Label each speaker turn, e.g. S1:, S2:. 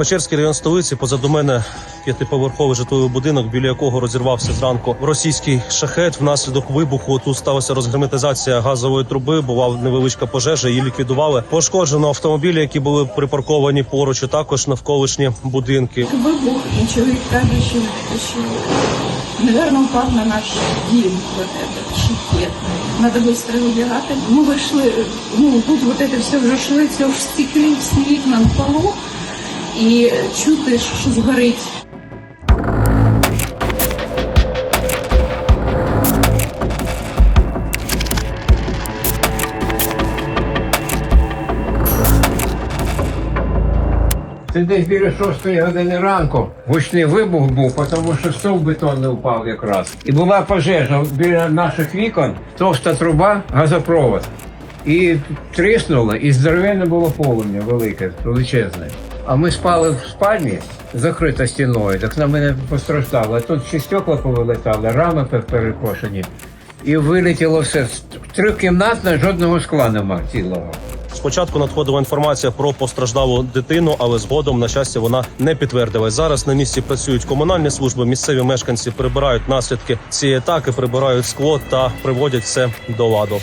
S1: Печерський район столиці позаду мене п'ятиповерховий житловий будинок, біля якого розірвався зранку російський шахет. Внаслідок вибуху тут сталася розгерметизація газової труби. Була невеличка пожежа, її ліквідували. Пошкоджено автомобілі, які були припарковані поруч, і також навколишні будинки.
S2: Вибух, і чоловік каже, що, що наверное, упав на наш дім, вот этот щитет. Надо быстро вибігати. Ми вийшли, ну, тут вот это все вже швидко, вже стекли всі вікна в полу, і чути, що щось горить.
S3: Це десь біля 6 години ранку. Гучний вибух був, тому що стовп бетонний упав якраз. І була пожежа біля наших вікон, товста труба, газопровод. І тріснуло, і здоровенне було полум'я велике, величезне. А ми спали в спальні, закрита стіною, так на мене постраждало. Тут ще стекла повилетали, рами перекошені. І вилетіло все. Трикімнатне, жодного скла нема цілого.
S1: Спочатку надходила інформація про постраждалу дитину, але згодом, на щастя, вона не підтвердилась. Зараз на місці працюють комунальні служби. Місцеві мешканці прибирають наслідки цієї атаки, прибирають скло та приводять все до ладу.